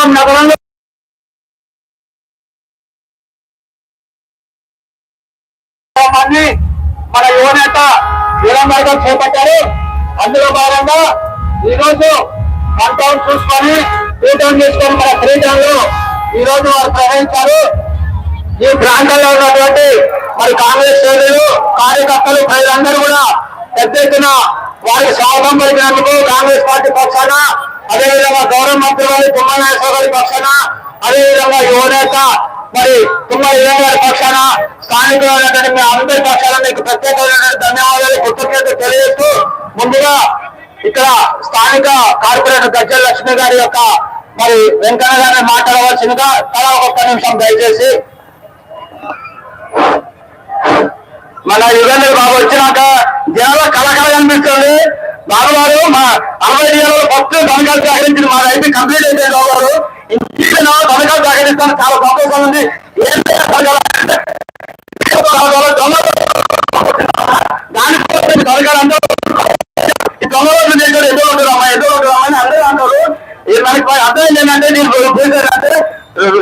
ఖమ్మం నగరంలో మంది మన యువనేత వీరంబర్గం చేపట్టారు. అందులో భాగంగా ఈ రోజు కంటౌన్ చూసుకొని కూటమి చేసుకొని మన క్రీడల్లో ఈ రోజు వారు ప్రవహించారు ఈ ప్రాంతంలో ఉన్నటువంటి మరి కాంగ్రెస్ శ్రేణులు కార్యకర్తలు ప్రజలందరూ కూడా పెద్ద ఎత్తున వారికి స్వాగతం పలికినందుకు కాంగ్రెస్ పార్టీ పక్షాన అదేవిధంగా గౌరవ మంత్రి వారి తుమ్మనాశ్వర గారి పక్షాన అదేవిధంగా యువనేత మరి తుమ్మ ఇరవై గారి పక్షాన స్థానికులైనటువంటి మీ అందరి పక్షాన మీకు ప్రత్యేకమైన ధన్యవాదాలు కృతజ్ఞతలు తెలియజేస్తూ ముందుగా ఇక్కడ స్థానిక కార్పొరేటర్ గజ్జల లక్ష్మి గారి యొక్క మరి వెంకన్న గారిని మాట్లాడవలసిందిగా తలా ఒక్క నిమిషం దయచేసి మన యుగంధర్ బాబు వచ్చినాక జనాలు కళకళ కనిపిస్తుంది. బాబు మా అరవై ఏళ్ళలో ఫస్ట్ పథకాలు సేకరించింది మా రైతు కంప్లీట్ అయిపోయింది బాబు గారు ఇంటికి పథకాలు సేకరిస్తాను. చాలా సంతోషం ఉంది. ఏం చేయాలి దానికోసం పథకాలు అందరూ ఎదురు ఉంటున్నామా ఎదురు అందరూ అంటారు. ఇది మనకి అర్థం ఏంటంటే నేను అంటే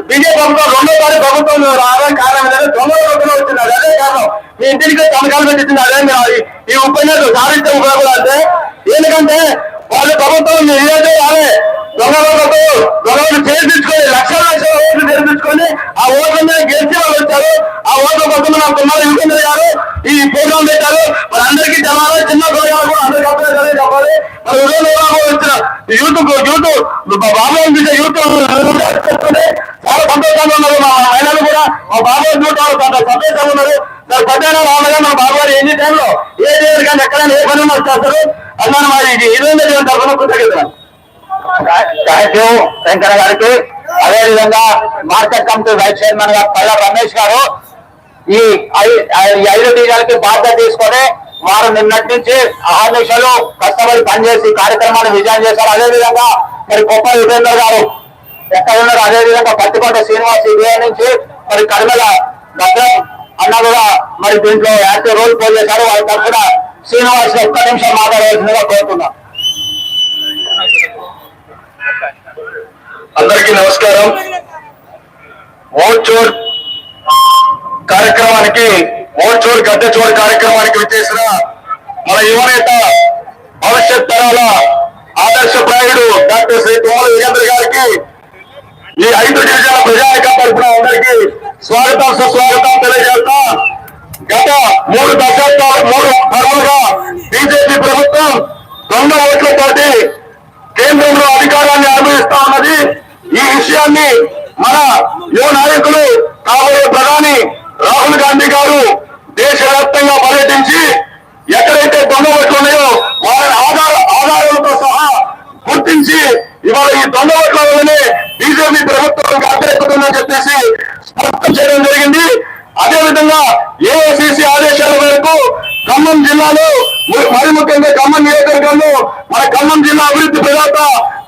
బీజేపీ ప్రభుత్వం రెండోసారి ప్రభుత్వం రావడం కారణం ఏంటంటే దొంగ వచ్చింది. అదే కారణం. మీ ఇంటికి పథకాలు పెట్టింది. అదే మీరు ఈ ఉపన్యాసం సాధించే ఉపయోగం అంటే ఎందుకంటే వాళ్ళు ప్రభుత్వం ఏదో వాళ్ళే దొంగ రోడ్లతో దొంగలు చేర్పించుకొని లక్షల లక్షల ఓట్లు చేర్పించుకొని ఆ ఓట్ల మీద గెలిచి వాళ్ళు వచ్చారు. ఆ ఓట్ల కోసం మన కుమార్ యుగేంద్ర గారు ఈ ప్రోగ్రాం పెట్టారు. మరి అందరికీ తెలాలి చిన్న పిల్లలు కూడా అందరికీ అర్థం చెప్పాలి. మరి ఉదయం వచ్చిన యూత్ యూత్ బాబు చూసే యూత్ చాలా సంతోషంగా ఉన్నారు మా మహిళలు కూడా. మా బాబు చూడటం? సంతోషంగా ఉన్నారు. మరి పద్దెన రామగా మన బాబు గారు ఎన్ని టైంలో ఏ చేయరు కానీ ఎక్కడైనా ఏ పని ఉన్నా చేస్తారు. అన్నాను మరి ఇది ఇరవై తరఫున కృతజ్ఞతలు థ్యాంక్ యూ శంకర గారికి. అదేవిధంగా మార్కెట్ కమిటీ వైస్ చైర్మన్ గారు పల్ల రమేష్ గారు. ఈ ఐ- ఈ ఐదు డివిజన్లకి బాధ్యత తీసుకొని వారు నిన్నటి నుంచి ఆహర్నిశలు కష్టపడి పనిచేసి కార్యక్రమాన్ని విజయం చేశారు. అదేవిధంగా మరి గొప్ప యుగేందర్ గారు ఎక్కడ ఉన్నారు? అదేవిధంగా పత్తికొండ శ్రీనివాస్ ఇదే నుంచి మరి కరిమల భద్రం అన్న కూడా మరి దీంట్లో యాక్టివ్ రోల్ ప్లే చేశారు. వాళ్ళ తరఫున శ్రీనివాస్ ఒక్క నిమిషం మాట్లాడవలసిందిగా కోరుతున్నాం. అందరికీ నమస్కారం. ఓట్ కార్యక్రమానికి ఓట్ చోర్ గద్దె చోర్ కార్యక్రమానికి విచ్చేసిన మన యువనేత భవిష్యత్ తరాల ఆదర్శప్రాయుడు డాక్టర్ శ్రీ తుమ్మల వీరేంద్ర గారికి ఈ ఐదు డివిజన్ల ప్రజానిక తరఫున అందరికీ స్వాగతం సుస్వాగతం తెలియజేస్తా. గత మూడు దశాబ్దాలు మూడు తరములుగా బీజేపీ ప్రభుత్వం దొంగ ఓట్లతోటి కేంద్రంలో అధికారాన్ని అనుభవిస్తా ఉన్నది. ఈ విషయాన్ని మన యువ నాయకులు కాబోయే ప్రధాని రాహుల్ గాంధీ గారు దేశవ్యాప్తంగా పర్యటించి ఎక్కడైతే దొంగ ఓట్లు ఉన్నాయో వారి ఆధార ఆధారాలతో సహా గుర్తించి ఇవాళ ఈ దొంగ ఓట్ల వల్లనే బీజేపీ ప్రభుత్వం అడ్డెక్కుతుందని చెప్పేసి స్పష్టం చేయడం జరిగింది అదే విధంగా ఏఐసిసి ఆదేశాల మేరకు ఖమ్మం జిల్లాలో మరి ముఖ్యంగా ఖమ్మం నియోజకవర్గంలో మన ఖమ్మం జిల్లా అభివృద్ధి ప్రదాత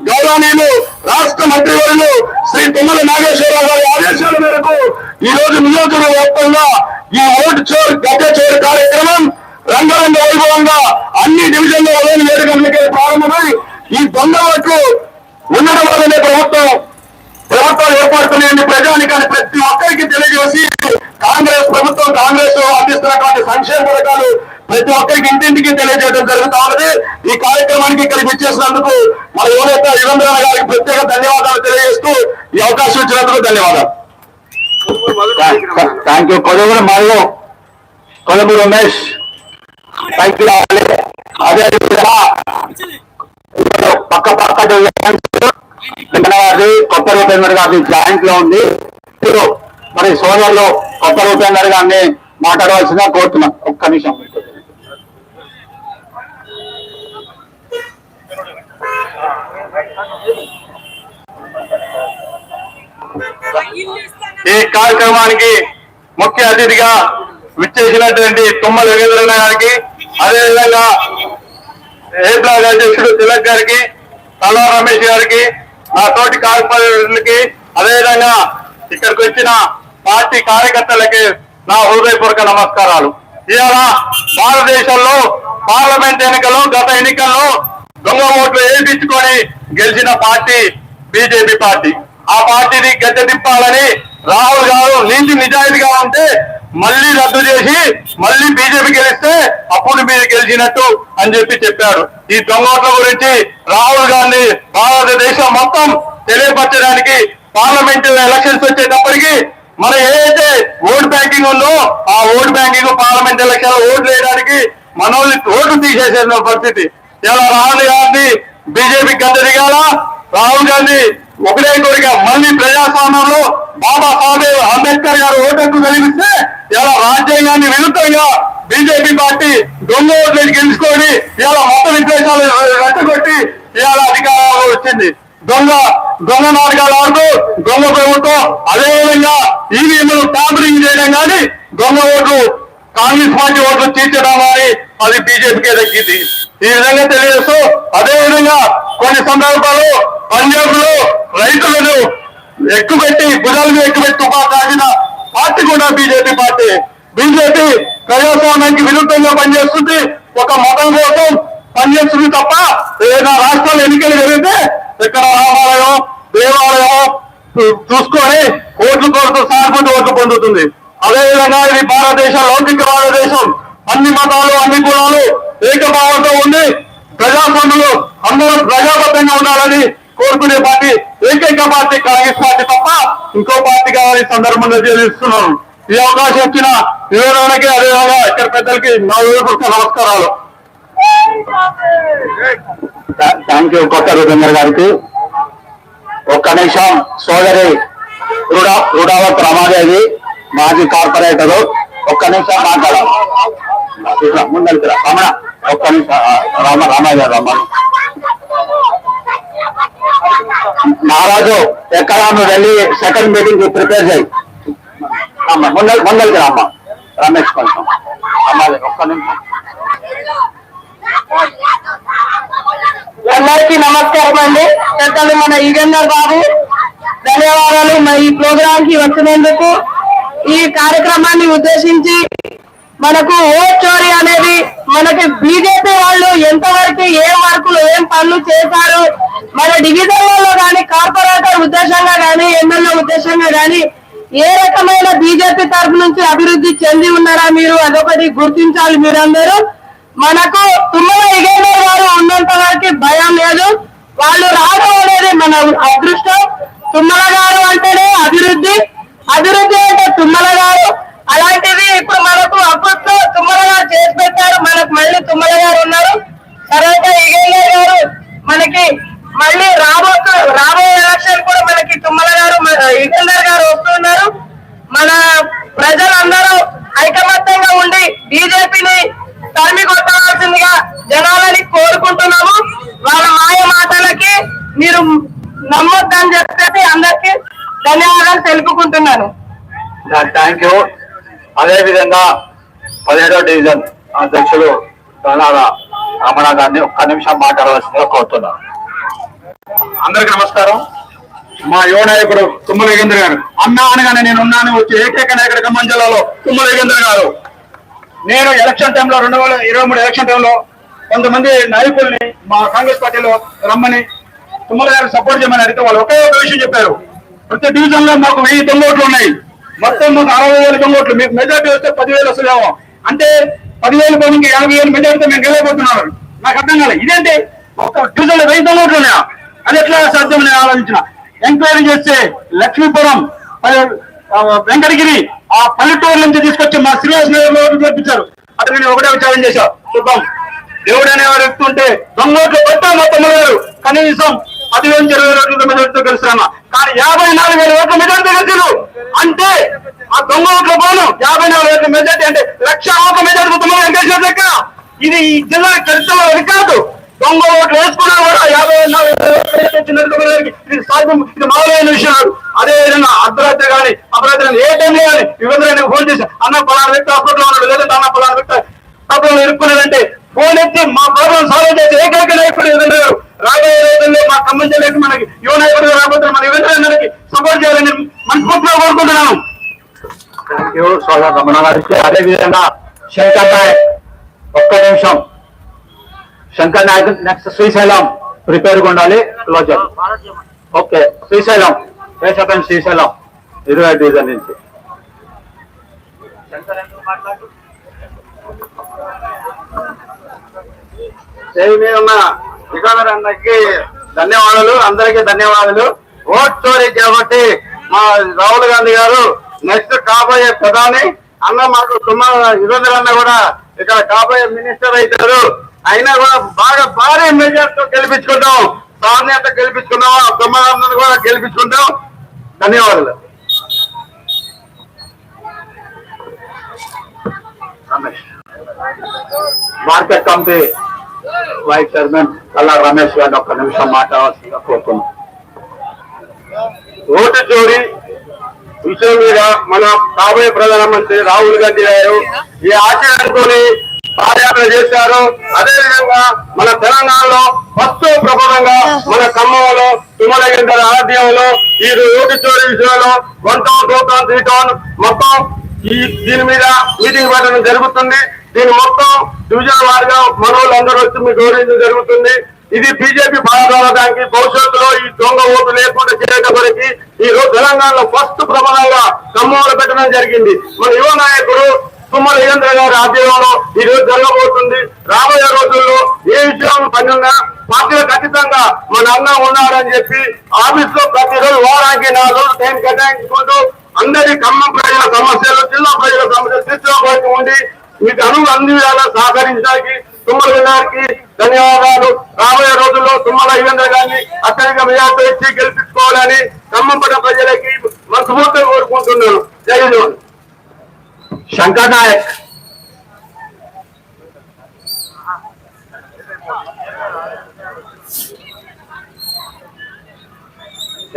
గౌరవనీయులు రాష్ట్ర మంత్రివర్యులు శ్రీ తుమ్మల నాగేశ్వరరావు గారి ఆదేశాల మేరకు ఈ రోజు నియోజకవర్గ వ్యాప్తంగా ఈ ఓటు చోర్ గడ్డ చోర్ కార్యక్రమం రంగరంగ వైభవంగా అన్ని డివిజన్లు ఉదయం ఏడు గంటలకే ప్రారంభమై ఈ దొంగ ఓట్లు ఉండడం వల్లనే ప్రభుత్వం ప్రభుత్వాలు ఏర్పడుతున్నాయని ప్రజానికాన్ని ప్రతి ఒక్కరికి తెలియజేసి కాంగ్రెస్ ప్రభుత్వం కాంగ్రెస్ అందిస్తున్నటువంటి సంక్షేమ పథకాలు ప్రతి ఒక్కరికి ఇంటింటికి తెలియజేయడం జరుగుతా ఉన్నది. ఈ కార్యక్రమానికి ఇక్కడ ఇచ్చేసినందుకు మన యువనేత యుగంధరణ గారికి ప్రత్యేక ధన్యవాదాలు తెలియజేస్తూ ఈ అవకాశం ఇచ్చినందుకు ధన్యవాదాలు. థ్యాంక్ యూ కొడుగురు మరియు కొడుగు రమేష్. పైకి రావాలి అదే పక్క పక్క వెంకటవారి కొత్త రూపేంద్ర గారి జాయింట్లో ఉంది మరి సోదరులు కొత్త రూపేందర్ గారిని మాట్లాడవలసిందిగా కోరుతున్నాం. ఒక్క నిమిషం. ఈ కార్యక్రమానికి ముఖ్య అతిథిగా విచ్చేసినటువంటి తుమ్మల యోగేంద్రన్న గారికి అదేవిధంగా ఏ బ్లాక్ అధ్యక్షుడు తిలక్ గారికి తలా రమేష్ గారికి నా తోటి కార్పొరేటర్లకి అదేవిధంగా ఇక్కడికి వచ్చిన పార్టీ కార్యకర్తలకి నా హృదయపూర్వక నమస్కారాలు. ఇవాళ భారతదేశంలో పార్లమెంట్ ఎన్నికల్లో గత ఎన్నికల్లో దొంగ ఓట్లు వేయించుకొని గెలిచిన పార్టీ బీజేపీ పార్టీ. ఆ పార్టీని గద్దె తిప్పాలని రాహుల్ గారు నీతి నిజాయితీగా ఉంటే మళ్ళీ రద్దు చేసి మళ్ళీ బీజేపీ గెలిస్తే అప్పుడు మీరు గెలిచినట్టు అని చెప్పి చెప్పారు ఈ దొంగోట్ల గురించి రాహుల్ గాంధీ భారతదేశం మొత్తం తెలియపరచడానికి పార్లమెంటరీ ఎలక్షన్స్ వచ్చేటప్పటికి మన ఏదైతే ఓట్ బ్యాంకింగ్ ఉందో ఆ ఓట్ బ్యాంకింగ్ పార్లమెంట్ ఎలక్షన్ ఓట్లు వేయడానికి మనోళ్ళని ఓట్లు తీసేసిన పరిస్థితి. ఇలా రాహుల్ గాంధీ బీజేపీ గద్ద దిగాల? రాహుల్ గాంధీ ఒకటే కోరిక మళ్ళీ ప్రజాస్వామ్యంలో బాబా సాహెబ్ అంబేద్కర్ గారు ఓటకు కలిగిస్తే ఇలా రాజ్యాంగాన్ని విరుద్ధంగా బీజేపీ పార్టీ దొంగ ఓట్లు గెలుచుకొని ఇలా మత విద్వేషాలు రెచ్చగొట్టి ఇలా అధికారంలో వచ్చింది. దొంగ దొంగ మార్గాలు ఆడుతూ దొంగ ప్రభుత్వం అదేవిధంగా ఈవీఎంలు ట్యాంపరింగ్ చేయడం కానీ దొంగ ఓట్లు కాంగ్రెస్ పార్టీ ఓట్లు తీర్చడం కానీ అది బీజేపీకే దక్కింది. ఈ విధంగా తెలియజేస్తూ అదే విధంగా కొన్ని సందర్భాల్లో పంజాబ్లో రైతులను ఎక్కుపెట్టి భుజాల మీద ఎక్కుపెట్టి తాగిన పార్టీ కూడా బీజేపీ పార్టీ. బీజేపీ ప్రజాస్వామ్యానికి విరుద్ధంగా పనిచేస్తుంది. ఒక మతం కోసం పనిచేస్తుంది తప్ప ఏదైనా రాష్ట్రాల ఎన్నికలు జరిగితే ఇక్కడ రామాలయం దేవాలయం చూసుకొని ఓట్లు కొడుతూ సానుభూతి ఓట్లు పొందుతుంది. అదేవిధంగా ఇది భారతదేశం లౌకిక భారతదేశం. అన్ని మతాలు అన్ని కులాలు ఏకభావంతో ఉంది ప్రజాస్వామ్యంలో అందరూ ప్రజాబద్ధంగా ఉండాలని కోరుకునే పార్టీ ఏకైక పార్టీ కాంగ్రెస్ పార్టీ తప్ప ఇంకో పార్టీ కావాలని ఈ సందర్భంగా తెలియజేస్తున్నాను. ఈ అవకాశం ఇచ్చిన వివరణకి అదేవిధంగా ఇక్కడ పెద్దలకి నా వివరణ నమస్కారాలు. థ్యాంక్ యూ కొత్త రూపేందర్ గారికి. ఒక్క నిమిషం సోదరి రుడా రుడావత్ రమాదేవి మాజీ కార్పొరేటరు ఒక్క నిమిషం మాట్లాడాలి ఇట్లా ముందరికి రా రమణ ఒక్క నిమిషం రామ రామయ్య రమణ. మహారాజు ఎక్కడ నువ్వు వెళ్ళి సెకండ్ మీటింగ్ ప్రిపేర్ చేయి. అమ్మ ముందర ముందరికి రా రమేష్ కొంచెం. రమాదేవి ఒక్క నిమిషం. అందరికీ నమస్కారం అండి. పెద్దలు మన ఈగందర్ బాబు ధన్యవాదాలు. మన ఈ ప్రోగ్రామ్కి వచ్చినందుకు ఈ కార్యక్రమాన్ని ఉద్దేశించి మనకు ఓట్ చోరీ అనేది మనకి బీజేపీ వాళ్ళు ఎంతవరకు ఏ వర్కులు ఏం పనులు చేశారు మన డివిజన్లలో కానీ కార్పొరేటర్ ఉద్దేశంగా కానీ ఎమ్మెల్యే ఉద్దేశంగా కానీ ఏ రకమైన బీజేపీ తరఫు నుంచి అభివృద్ధి చెంది ఉన్నారా మీరు? అదొకటి గుర్తించాలి మీరందరూ. మనకు తుమ్మల ఇగేందర్ గారు ఉన్నంత వరకు భయం లేదు. వాళ్ళు రావడం అనేది మన అదృష్టం. తుమ్మల గారు అంటేనే అభివృద్ధి. అభివృద్ధి అంటే తుమ్మల గారు. అలాంటిది ఇప్పుడు మనకు అప్పట్లో తుమ్మల గారు చేసి పెట్టారు. మనకు మళ్ళీ తుమ్మల గారు ఉన్నారు. తర్వాత ఇగేందర్ గారు మనకి మళ్ళీ రాబో రాబోయే ఎలక్షన్ కూడా మనకి తుమ్మల గారు మన- ఇగేందర్ గారు వస్తున్నారు మన ప్రజలందరూ ఐకమత్యంగా ఉండి బీజేపీని జనాలని కోరుకుంటున్నాము. వాళ్ళ మాయ మాటలకి మీరు నమ్మొద్దని చెప్పేసి అందరికి ధన్యవాదాలు తెలుపుకుంటున్నాను. Thank you. అదే విధంగా పదిహేడో డివిజన్ అధ్యక్షుడు దళాల రమణ గారిని ఒక్క నిమిషం మాట్లాడవలసిందిగా కోరుతున్నాను. అందరికి నమస్కారం. మా యువ నాయకుడు తుమ్మలగేంద్ర గారు. అన్నా అనగానే నేను ఉన్నాను వచ్చి ఏకైక నాయకుడు ఖమ్మం జిల్లాలో తుమ్మలగేంద్ర గారు. నేను ఎలక్షన్ టైంలో రెండు వేల ఇరవై మూడు ఎలక్షన్ టైంలో కొంతమంది నాయకుల్ని మా కాంగ్రెస్ పార్టీలో రమ్మని తుమ్మల గారు సపోర్ట్ చేయమని అడిగితే వాళ్ళు ఒకే ఒక విషయం చెప్పారు. ప్రతి డివిజన్లో మాకు వెయ్యి దొంగోట్లు ఉన్నాయి. మొత్తం మాకు అరవై వేల దొంగోట్లు మీకు మెజార్టీ వస్తే పదివేలు వస్తుందేమో. అంటే పదివేలు పోనీ యాభై వేలు మెజార్టీతో మేము గెలవబోతున్నారు నాకు అర్థం కాలేదు ఇదేంటి? ఒక డివిజన్లో వెయ్యి దొంగోట్లు ఉన్నాయా? అది ఎట్లా సాధ్యం నేను ఆలోచించిన? ఎంక్వైరీ చేస్తే లక్ష్మీపురం వెంకటగిరి ఆ పల్లెటూరు నుంచి తీసుకొచ్చి మా శ్రీనివాస్ నగర్లో చూపించారు అతను నేను ఒకటే విచారం చేశా. చూద్దాం. దేవుడు అనేవాడు చెప్తుంటే దొంగోట్లు కొట్టా మా తమ్ముడు గారు కనీసం పదివేలు ఇరవై ఓట్ల మెజార్టీతో గెలుస్తామా కానీ యాభై నాలుగు వేల ఓట్ల మెజార్టీ గెలిచారు అంటే ఆ దొంగ ఓట్ల పోను యాభై నాలుగు వేల మెజార్టీ అంటే లక్ష ఓట్ల మెజార్టీ తొమ్మిది వెంకటేశ్వర లెక్క. ఇది ఈ జిల్లా చరిత్రలో రికార్డు దొంగ ఓట్లు వేసుకున్నా కూడా యాభై నాలుగు ఇది సాధ్యం ఇది మామూలైన విషయం కాదు. అదే విధంగా అర్ధరాత్రి కానీ అపరాత్రి కానీ ఏ టైంలో కానీ వివరాన్ని ఫోన్ చేసి అన్న పలానా వ్యక్తి హాస్పిటల్ ఉన్నాడు లేదంటే అన్న పలానా వ్యక్తి ప్రాబ్లం ఇరుక్కున్నాడంటే ఫోన్ ఎత్తి మా ప్రాబ్లం సాల్వ్ చేసి ఏకైక నాయకుడు ఏదైనా గారు రాబోయే రోజుల్లో మా ఖమ్మం జిల్లాకి మనకి యువ నాయకుడు రాబోతున్న మన యువతరందరికీ సపోర్ట్ చేయాలని మనస్ఫూర్తిగా కోరుకుంటున్నాను థ్యాంక్ రమణ గారికి అదే విధంగా శంకర్ నాయక్ ఒక్క నిమిషం. శంకర్ నాయక్ నెక్స్ట్ శ్రీశైలం. ప్రిపేర్గా ఉండాలి క్లోజ్ ఓకే. శ్రీశైలం. శేషతం శ్రీశైలం? ఇరవై డివిజన్ నుంచి. మీద ఉన్న అన్నకి ధన్యవాదాలు. అందరికీ ధన్యవాదాలు. ఓట్ స్టోరీ కాబట్టి మా రాహుల్ గాంధీ గారు నెక్స్ట్ కాబోయే ప్రధాని అన్న మాకు సుమా యుగంధర్ అన్న కూడా ఇక్కడ కాబోయే మినిస్టర్ అవుతారు. అయినా కూడా బాగా భారీ మెజార్టీతో గెలిపించుకుంటాం. ప్రాధాన్యత గెలిపించుకుందాం సుమానందను కూడా గెలిపించుకుంటాం. ధన్యవాదాలు. Ramesh. Market committee vice chairman Kalla Ramesh గారిని ఒక్క నిమిషం మాట్లాడాల్సిందిగా కోరుతున్నాం. ఓటు చోరీ విషయం మీద మన కాబోయే ప్రధానమంత్రి రాహుల్ గాంధీ గారు ఈ ఆశయాలతోని పాదయాత్ర చేశారు. అదేవిధంగా మన తెలంగాణలో ఫస్ట్ ప్రబలంగా మన ఖమ్మంలో తుమ్మలగిందర ఆద్యంలో ఈ రోడ్డు చోరీ విషయంలో one town two town three town మొత్తం ఈ దీని మీద మీటింగ్ పెట్టడం జరుగుతుంది. దీని మొత్తం డివిజన్ వారిగా మన అందరూ వచ్చి మీకు గౌరవించడం జరుగుతుంది. ఇది బీజేపీ భారతదేశానికి భవిష్యత్తులో ఈ దొంగ ఓటు లేకుండా చేయడం వరకు ఈ రోజు తెలంగాణలో ఫస్ట్ ప్రమాణంగా ఖమ్మంలో పెట్టడం జరిగింది. మన యువ నాయకుడు తుమ్మల యేంద్ర గారి ఆధ్వర్యంలో ఈ రోజు జరగబోతుంది. రాబోయే రోజుల్లో ఏ విషయం పనున్నా పార్టీలో ఖచ్చితంగా మన అన్న ఉన్నారని చెప్పి ఆఫీస్లో ప్రతిరోజు వారానికి నాలుగు రోజులు టైం కేటాయించుకుంటూ అందరి ఖమ్మం ప్రజల సమస్యలు జిల్లా ప్రజల సమస్యలు తీర్చుకోవడానికి ఉండి మీకు అను అందివేలా సహకరించడానికి తుమ్మల గారికి ధన్యవాదాలు. రాబోయే రోజుల్లో తుమ్మల యువేంద్ర గారిని అత్యధిక మెజార్టీ ఇచ్చి గెలిపించుకోవాలని ఖమ్మంపట ప్రజలకి మనస్ఫూర్తిగా కోరుకుంటున్నాను. జై జోన్ శంకర్ నాయక్.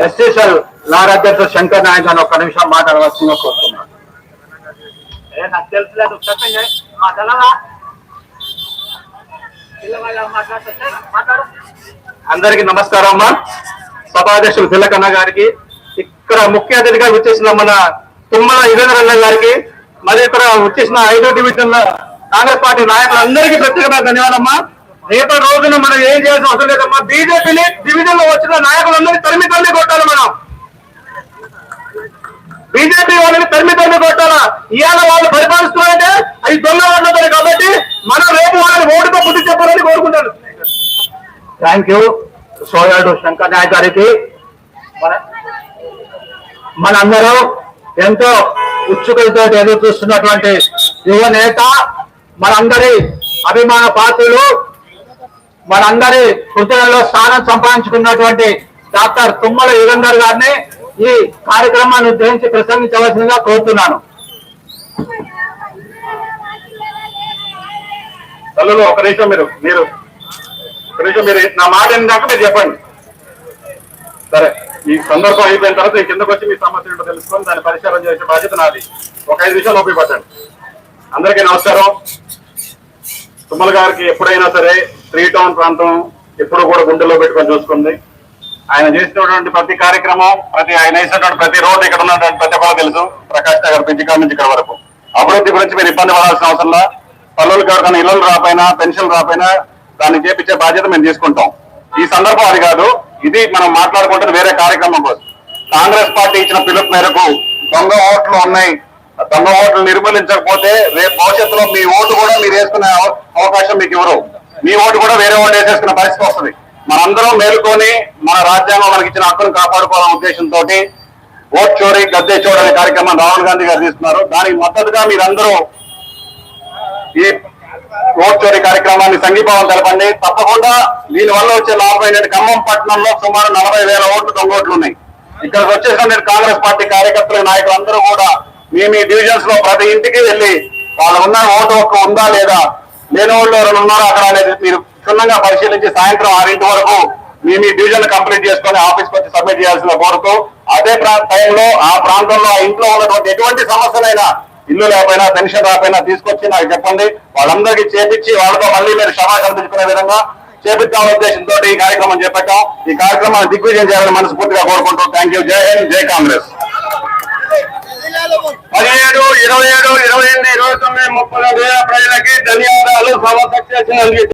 ఎస్టీసీఎల్ లార్ అధ్యక్షుడు శంకర్ నాయక్ అని ఒక్క నిమిషం మాట్లాడవలసిందిగా కోరుతున్నాను. నాకు తెలుసులేదు. చెప్పండి. అందరికి నమస్కారం అమ్మా. సభాధ్యక్షులు తిలకన్న గారికి ఇక్కడ ముఖ్య అతిథిగా వచ్చేసిన మన తుమ్మల యుగేంద్రన్న గారికి మరి ఇక్కడ వచ్చేసిన ఐదో డివిజన్ కాంగ్రెస్ పార్టీ నాయకులందరికీ ప్రత్యేకమైన ధన్యవాదమ్మా. రేపటి రోజున మనం ఏం చేయాల్సిన అవసరం లేదమ్మా. బీజేపీని డివిజన్లో వచ్చిన నాయకులందరినీ తరిమి తరిమి కొట్టాలి మనం. బీజేపీ వాళ్ళని తరిమి తరిమి కొట్టాలా? ఇవాళ వాళ్ళు పరిపాలిస్తున్నారంటే అవి దొంగ ఓట్లతో కాబట్టి మనం రేపు వాళ్ళని ఓటుతో బుద్ధి చెప్పాలని కోరుకుంటాను. థ్యాంక్ యూ సోయాడు శంకర్ నాయక్ గారికి. మన- మనందరం ఎంతో ఉత్సుకలతో ఎదురు చూస్తున్నటువంటి యువ నేత మనందరి అభిమాన పాత్రులు మనందరి హృదయంలో స్థానం సంపాదించుకున్నటువంటి డాక్టర్ తుమ్మల యుగంధర్ గారిని ఈ కార్యక్రమాన్ని ఉద్దేశించి ప్రసంగించవలసిందిగా కోరుతున్నాను. తల్లులో ఒక నిమిషం మీరు మీరు ఒక నిమిషం మీరు నా మాట ఏంటంటే మీరు చెప్పండి. సరే ఈ సందర్భం అయిపోయిన తర్వాత ఈ కిందకు వచ్చి మీ సమస్య ఏంటో తెలుసుకొని దాన్ని పరిష్కారం చేసే బాధ్యత నాది. ఒక ఐదు నిమిషాలు ఓపిక అందరికీ నమస్కారం. తుమ్మల గారికి ఎప్పుడైనా సరే త్రీ టౌన్ ప్రాంతం ఎప్పుడు కూడా గుండెలో పెట్టుకొని చూసుకుంది. ఆయన చేసినటువంటి ప్రతి కార్యక్రమం ప్రతి ఆయన వేసినటువంటి ప్రతి రోడ్డు ఇక్కడ ఉన్నటువంటి ప్రతి ఒక్కరు తెలుసు. ప్రకాష్ నగర్ నుంచి ఇక్కడ నుంచి ఇక్కడ వరకు. అభివృద్ధి గురించి మీరు ఇబ్బంది పడాల్సిన అవసరం లా. పల్లెలకు ఎవరికైనా ఇళ్ళు రాపోయినా పెన్షన్ రాపోయినా దాన్ని చేపించే బాధ్యత మేము తీసుకుంటాం. ఈ సందర్భం అది కాదు. ఇది మనం మాట్లాడుకుంటున్న వేరే కార్యక్రమం కోసం కాంగ్రెస్ పార్టీ ఇచ్చిన పిలుపు మేరకు దొంగ ఓట్లు ఉన్నాయి. దొంగ ఓట్లు నిర్మూలించకపోతే రేపు భవిష్యత్తులో మీ ఓటు కూడా మీరు వేసుకునే అవకాశం మీకు ఇవ్వరు. మీ ఓటు కూడా వేరే ఓటు వేసేసుకునే పరిస్థితి వస్తుంది. మనందరం మేలుకొని మన రాజ్యాంగం మనకి ఇచ్చిన హక్కును కాపాడుకోవాలనే ఉద్దేశంతో ఓట్ చోరీ గద్దె చోరీ అనే కార్యక్రమం రాహుల్ గాంధీ గారు తీస్తున్నారు. దానికి మద్దతుగా మీరందరూ ఈ ఓట్ చోరీ కార్యక్రమాన్ని సంఘీభావం తెలపండి. తప్పకుండా దీని వల్ల వచ్చే లాభం ఏంటంటే ఖమ్మం పట్టణంలో సుమారు నలభై వేల ఓట్లు దొంగోట్లు ఉన్నాయి. ఇక్కడికి వచ్చేసిన కాంగ్రెస్ పార్టీ కార్యకర్తలు నాయకులందరూ కూడా మీ మీ డివిజన్స్లో ప్రతి ఇంటికి వెళ్ళి వాళ్ళు ఉన్న ఓటు ఒక్క ఉందా లేదా? లేని వాళ్ళు ఎవరైనా ఉన్నారా అక్కడ అనేది మీరు క్షుణ్ణంగా పరిశీలించి సాయంత్రం ఆరింటి వరకు మీ మీ డివిజన్ కంప్లీట్ చేసుకొని ఆఫీస్కి వచ్చి సబ్మిట్ చేయాల్సిన కోరుతూ అదే టైంలో ఆ ప్రాంతంలో ఆ ఇంట్లో ఉన్నటువంటి ఎటువంటి సమస్యలైనా ఇల్లు లేకపోయినా పెన్షన్ రాకపోయినా తీసుకొచ్చి నాకు చెప్పండి. వాళ్ళందరికీ చేపించి వాళ్ళతో మళ్ళీ మీరు క్షమా కల్పించుకునే విధంగా చేపిద్దాం ఉద్దేశంతో ఈ కార్యక్రమం చేపట్టాం. ఈ కార్యక్రమాన్ని దిగ్విజయం చేయాలని మనస్ఫూర్తిగా కోరుకుంటూ థ్యాంక్ యూ జై హింద్ జై కాంగ్రెస్. పదిహేడు ఇరవై ఏడు ఇరవై ఎనిమిది ఇరవై తొమ్మిది ముప్పై వేల ప్రజలకి ధన్యవాదాలు. సమస్య